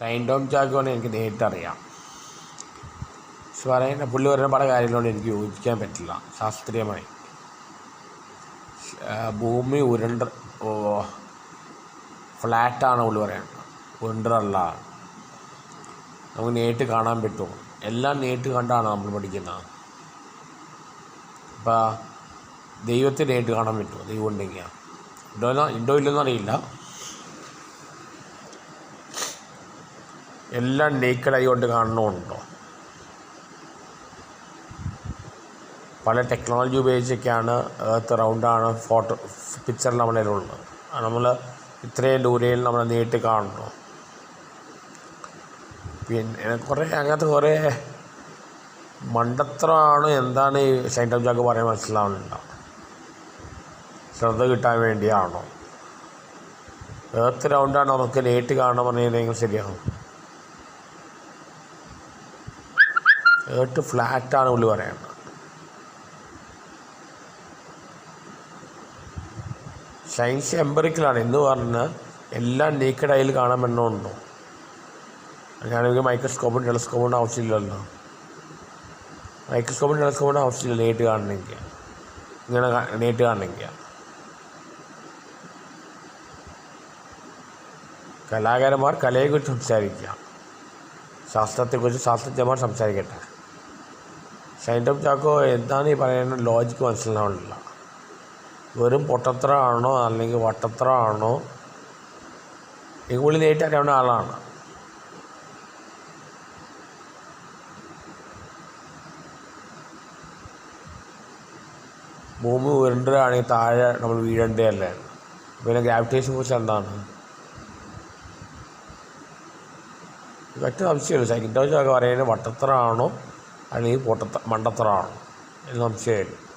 ഷൈൻ ടോം ചാക്കോനെ എനിക്ക് നേരിട്ടറിയാം. പറയുന്ന പുള്ളി പറയുന്ന പല കാര്യങ്ങളോട് എനിക്ക് യോജിക്കാൻ പറ്റില്ല. ശാസ്ത്രീയമായി. ഭൂമി ഉരുണ്ട ഫ്ലാറ്റാണ് പുള്ളി പറയുന്നത്. ഉരുണ്ടല്ല നമുക്ക് നേരിട്ട് കാണാൻ പറ്റും. എല്ലാം നേരിട്ട് കണ്ടാണ് നമ്മൾ പഠിക്കുന്നത്. അപ്പം ദൈവത്തെ നേരിട്ട് കാണാൻ പറ്റുമോ? ദൈവം ഉണ്ടെങ്കിൽ. ഉണ്ടോ ഉണ്ടോ ഇല്ലെന്ന് എല്ലാം നേക്കഡായി കൊണ്ട് കാണണമുണ്ടോ പല ടെക്നോളജി ഉപയോഗിച്ചൊക്കെയാണ് എർത്ത് റൗണ്ടാണ് ഫോട്ടോ പിക്ചർ നമ്മുടെ ഉള്ളത്. നമ്മൾ ഇത്രയും ദൂരയിൽ നമ്മൾ നേരിട്ട് കാണണം പിന്നെ കുറേ അങ്ങനത്തെ കുറേ മണ്ടത്തരമാണ് എന്താണ് ഈ ഷൈൻ ജാക്ക് പറയാൻ മനസ്സിലാവുന്നുണ്ട ശ്രദ്ധ കിട്ടാൻ വേണ്ടിയാണോ? എർത്ത് റൗണ്ടാണ് നമുക്ക് നേരിട്ട് കാണാൻ കഴിഞ്ഞാൽ ശരിയാവും ഏർട്ട് ഫ്ലാറ്റാണ് പുള്ളി പറയുന്നത്. സയൻസ് എംബറിക്കലാണ് എന്ന് പറഞ്ഞ് എല്ലാം നീക്കഡ് ആയിൽ കാണാൻ പറ്റുന്നുണ്ടോ ഞാനെങ്കിൽ മൈക്രോസ്കോപ്പും ടെലസ്കോപ്പും ആവശ്യമില്ലല്ലോ. മൈക്രോസ്കോപ്പും ടെലസ്കോപ്പും ആവശ്യമില്ല നേരിട്ട് കാണണമെങ്കിൽ. ഇങ്ങനെ നേരിട്ട് കാണണമെങ്കിൽ. കലാകാരന്മാർ കലയെക്കുറിച്ച് സംസാരിക്കുക ശാസ്ത്രത്തെക്കുറിച്ച് ശാസ്ത്രജ്ഞന്മാർ സംസാരിക്കട്ടെ. ഷൈൻ ഓഫ് ചാക്കോ എന്താണ് ഈ പറയുന്ന ലോജിക്ക് മനസ്സിലാവണില്ല വെറും പൊട്ടത്തരമാണോ അല്ലെങ്കിൽ വട്ടത്തരമാണോ ഈ പുള്ളി നേരിട്ട് അറിയാവുന്ന ആളാണ്. ഭൂമി ഉരുണ്ടതാണെങ്കിൽ താഴെ നമ്മൾ വീഴേണ്ടതല്ലേ? പിന്നെ ഗ്രാവിറ്റേഷനെ കുറിച്ച് എന്താണ്? വ്യക്തി സംശയമില്ല സൈക്കിന്റെ ഒക്കെ പറയുന്നത് വട്ടത്തരമാണോ അല്ലെങ്കിൽ പൊട്ടത്ത മണ്ടത്തരമാണോ എന്ന് സംശയമില്ല